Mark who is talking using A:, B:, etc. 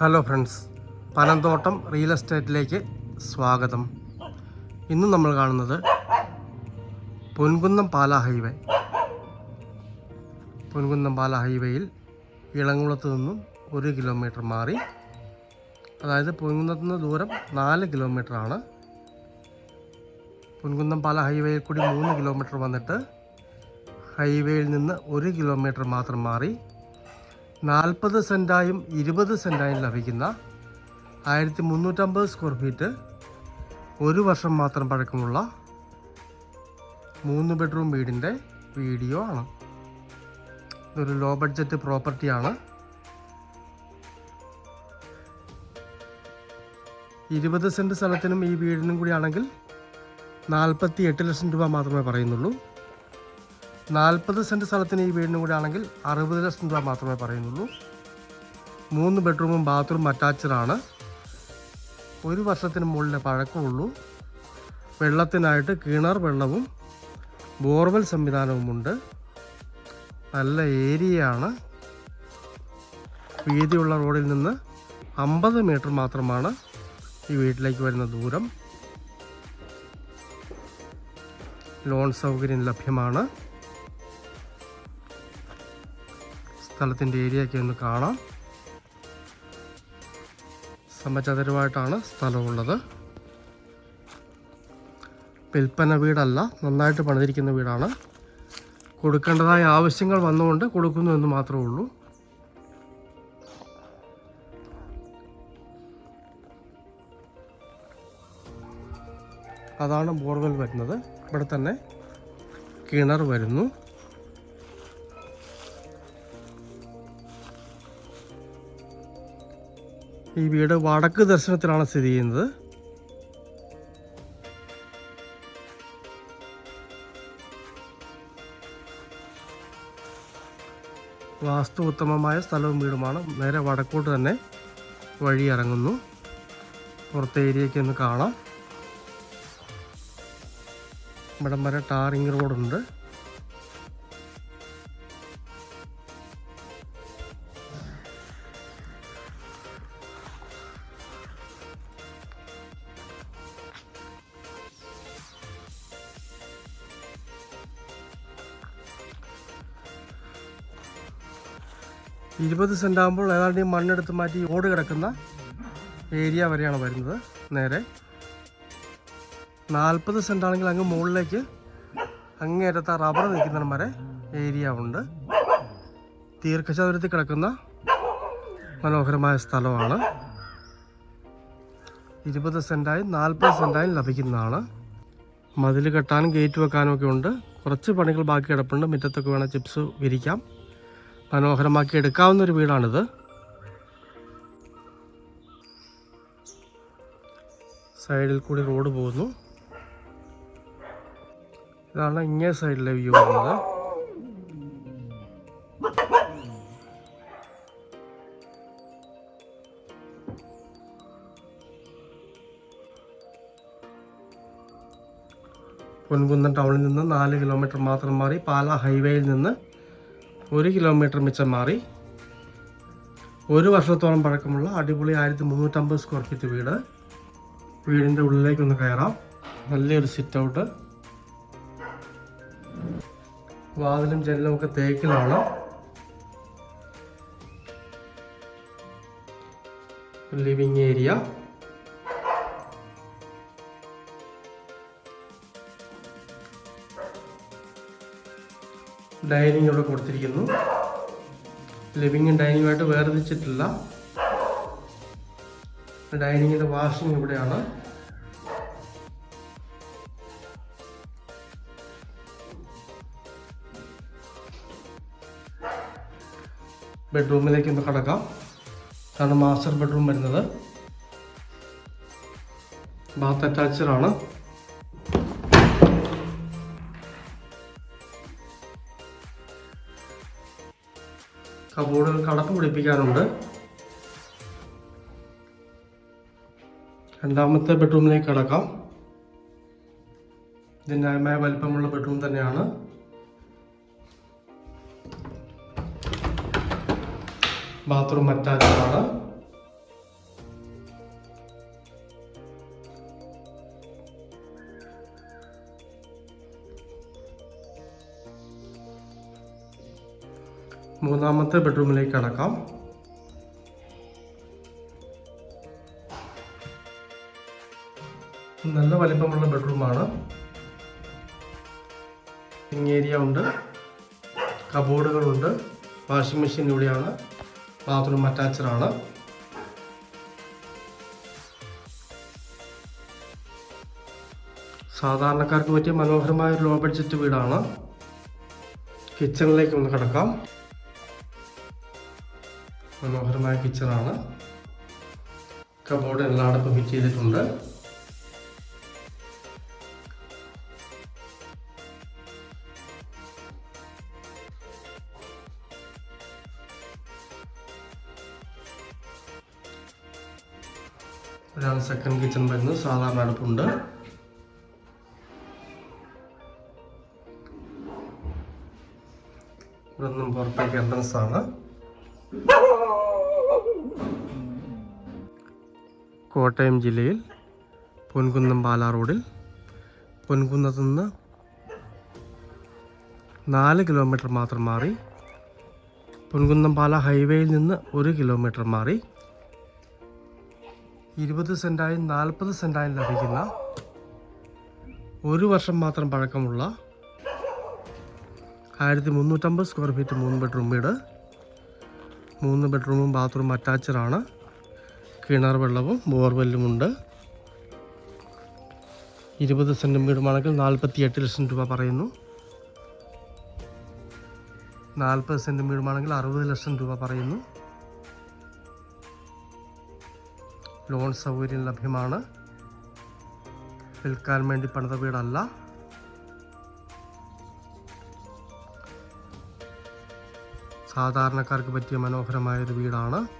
A: Hello friends Panamthottam real എസ്റ്റേറ്റിലേക്ക് സ്വാഗതം. ഇന്ന് നമ്മൾ കാണുന്നത് പൊൻകുന്നം പാല ഹൈവേ. പൊൻകുന്നം പാല ഹൈവേയിൽ ഇളങ്കുളത്ത് നിന്നും ഒരു കിലോമീറ്റർ മാറി അതായത് പൊൻകുന്നത്തു നിന്ന് ദൂരം നാല് കിലോമീറ്ററാണ് പൊൻകുന്നം പാല ഹൈവേയിൽ കൂടി മൂന്ന് കിലോമീറ്റർ വന്നിട്ട് ഹൈവേയിൽ നിന്ന് ഒരു കിലോമീറ്റർ മാത്രം മാറി നാൽപ്പത് സെന്റായും ഇരുപത് സെന്റായും ലഭിക്കുന്ന ആയിരത്തി മുന്നൂറ്റമ്പത് സ്ക്വയർ ഫീറ്റ് ഒരു വർഷം മാത്രം പഴക്കമുള്ള മൂന്ന് ബെഡ്റൂം വീടിന്റെ വീഡിയോ ആണ്. ഇതൊരു ലോ ബഡ്ജറ്റ് പ്രോപ്പർട്ടിയാണ് ഇരുപത് സെന്റ് സ്ഥലത്തിനും ഈ വീടിനും കൂടി ആണെങ്കിൽ നാൽപ്പത്തി എട്ട് ലക്ഷം രൂപ മാത്രമേ പറയുന്നുള്ളൂ. നാൽപ്പത് സെന്റ് സ്ഥലത്തിന് ഈ വീടിനും കൂടെ ആണെങ്കിൽ അറുപത് ലക്ഷം രൂപ മാത്രമേ പറയുന്നുള്ളൂ. മൂന്ന് ബെഡ്റൂമും ബാത്റൂം അറ്റാച്ച്ഡ് ആണ്. ഒരു വർഷത്തിന് മുകളിലെ പഴക്കമുള്ളൂ വെള്ളത്തിനായിട്ട് കിണർ വെള്ളവും ബോർവെൽ സംവിധാനവുമുണ്ട് നല്ല ഏരിയയാണ്. വീതിയുള്ള റോഡിൽ നിന്ന് അമ്പത് മീറ്റർ മാത്രമാണ് ഈ വീട്ടിലേക്ക് വരുന്ന ദൂരം. ലോൺ സൗകര്യം ലഭ്യമാണ്. സ്ഥലത്തിന്റെ ഏരിയയൊക്കെ ഒന്ന് കാണാം. സമചതുരമായിട്ടാണ് സ്ഥലമുള്ളത്. വിൽപ്പന വീടല്ല നന്നായിട്ട് പണിതിരിക്കുന്ന വീടാണ്. കൊടുക്കേണ്ടതായ ആവശ്യങ്ങൾ വന്നുകൊണ്ട് കൊടുക്കുന്നു എന്ന് മാത്രമേ ഉള്ളൂ. അതാണ് ബോർവെൽ വരുന്നത്. ഇവിടെ തന്നെ കിണർ വരുന്നു. ഈ വീട് വടക്ക് ദർശനത്തിലാണ് സ്ഥിതി ചെയ്യുന്നത്. വാസ്തു ഉത്തമമായ സ്ഥലവും വീടുമാണ്. നേരെ വടക്കോട്ട് തന്നെ വഴി ഇറങ്ങുന്നു. പുറത്തെ ഏരിയയ്ക്ക് ഒന്ന് കാണാം. ഇവിടം വരെ ടാറിങ് റോഡുണ്ട്. ഇരുപത് സെന്റ് ആകുമ്പോൾ ഏതാണ്ട് ഈ മണ്ണെടുത്ത് മാറ്റി ഓട് കിടക്കുന്ന ഏരിയ വരെയാണ് വരുന്നത്. നേരെ നാൽപ്പത് സെന്റ് ആണെങ്കിൽ അങ്ങ് മുകളിലേക്ക് അങ്ങേറ്റത്ത് റബ്ബർ നിൽക്കുന്ന വരെ ഏരിയ ഉണ്ട്. ദീർഘചതുരത്തിൽ കിടക്കുന്ന മനോഹരമായ സ്ഥലമാണ്. ഇരുപത് സെന്റായും നാൽപ്പത് സെന്റായും ലഭിക്കുന്നതാണ്. മതിൽ കെട്ടാനും ഗേറ്റ് വെക്കാനും ഒക്കെ ഉണ്ട്. കുറച്ച് പണികൾ ബാക്കി കിടപ്പുണ്ട്. മുറ്റത്തൊക്കെ വേണം ചിപ്സ് വിരിക്കാം. മനോഹരമാക്കി എടുക്കാവുന്ന ഒരു വീടാണിത്. സൈഡിൽ കൂടി റോഡ് പോകുന്നു. ഇതാണ് ഇങ്ങേ സൈഡിലെ വ്യൂ വരുന്നത്. പൊൻകുന്നം ടൗണിൽ നിന്ന് നാല് കിലോമീറ്റർ മാത്രം മാറി പാലാ ഹൈവേയിൽ നിന്ന് ഒരു കിലോമീറ്റർ മിച്ചം മാറി. ഒരു വർഷത്തോളം പഴക്കമുള്ള അടിപൊളി ആയിരത്തി മുന്നൂറ്റമ്പത് സ്ക്വയർ ഫീറ്റ് വീട് വീടിന്റെ ഉള്ളിലേക്കൊന്ന് കയറാം. നല്ലൊരു സിറ്റ് ഔട്ട് വാതിലും ജനലും ഒക്കെ തേക്കിലാണ്. ലിവിങ് ഏരിയ ഡൈനിങ് ഇവിടെ കൊടുത്തിരിക്കുന്നു. ലിവിങ്ങും ഡൈനിങ്ങുമായിട്ട് വേർതിരിച്ചിട്ടില്ല. ഡൈനിങ്ങിന്റെ വാഷിംഗ് ഇവിടെയാണ്. ബെഡ്റൂമിലേക്ക് ഒന്ന് കടക്കാം. അതാണ് മാസ്റ്റർ ബെഡ്റൂം വരുന്നത്. ബാത്ത് അറ്റാച്ച്ഡ് കബോർഡുകൾ കടപ്പ് പിടിപ്പിക്കാനുണ്ട്. രണ്ടാമത്തെ ബെഡ്റൂമിലേക്ക് കടക്കാം. ഇത് ന്യായമായ വലിപ്പമുള്ള ബെഡ്റൂം തന്നെയാണ്. ബാത്റൂം അറ്റാച്ച്ഡ് ആണ്. മൂന്നാമത്തെ ബെഡ്റൂമിലേക്ക് കടക്കാം. നല്ല വലിപ്പമുള്ള ബെഡ്റൂമാണ്. ഏരിയ ഉണ്ട്. കബോർഡുകളുണ്ട്. വാഷിംഗ് മെഷീൻ ഇവിടെയാണ്. ബാത്റൂം അറ്റാച്ചഡാണ് സാധാരണക്കാർക്ക് പറ്റിയ മനോഹരമായ ഒരു ലോ ബഡ്ജറ്റ് വീടാണ്. കിച്ചണിലേക്ക് ഒന്ന് കിടക്കാം. മനോഹരമായ കിച്ചണാണ്. കബോർഡ് എല്ലായിടത്തും ഫിറ്റ് ചെയ്തിട്ടുണ്ട്. ഒരാൾ സെക്കൻഡ് കിച്ചൺ വരുന്നത് സാധാരണ അടുപ്പുണ്ട്. ഇവിടെ നിന്നും പുറത്തേക്ക് എൻട്രൻസ് ആണ്. കോട്ടയം ജില്ലയിൽ പൊൻകുന്നം പാലാ റോഡിൽ പൊൻകുന്നത്തു നിന്ന് നാല് കിലോമീറ്റർ മാത്രം മാറി പൊൻകുന്നം പാല ഹൈവേയിൽ നിന്ന് ഒരു കിലോമീറ്റർ മാറി ഇരുപത് സെന്റായും നാൽപ്പത് സെന്റായും ലഭിക്കുന്ന ഒരു വർഷം മാത്രം പഴക്കമുള്ള ആയിരത്തി മുന്നൂറ്റമ്പത് സ്ക്വയർ ഫീറ്റ് മൂന്ന് ബെഡ്റൂം വീട്. മൂന്ന് ബെഡ്റൂമും ബാത്റൂം അറ്റാച്ചഡാണ് കിണർ വെള്ളവും ബോർവെല്ലുമുണ്ട് ഇരുപത് സെന്റും വീടുമാണെങ്കിൽ നാൽപ്പത്തി എട്ട് ലക്ഷം രൂപ പറയുന്നു. നാൽപ്പത് സെന്റും വീടുമാണെങ്കിൽ അറുപത് ലക്ഷം രൂപ പറയുന്നു. ലോൺ സൗകര്യം ലഭ്യമാണ്. വിൽക്കാൻ വേണ്ടി പണിത വീടല്ല. സാധാരണക്കാർക്ക് പറ്റിയ മനോഹരമായൊരു വീടാണ്.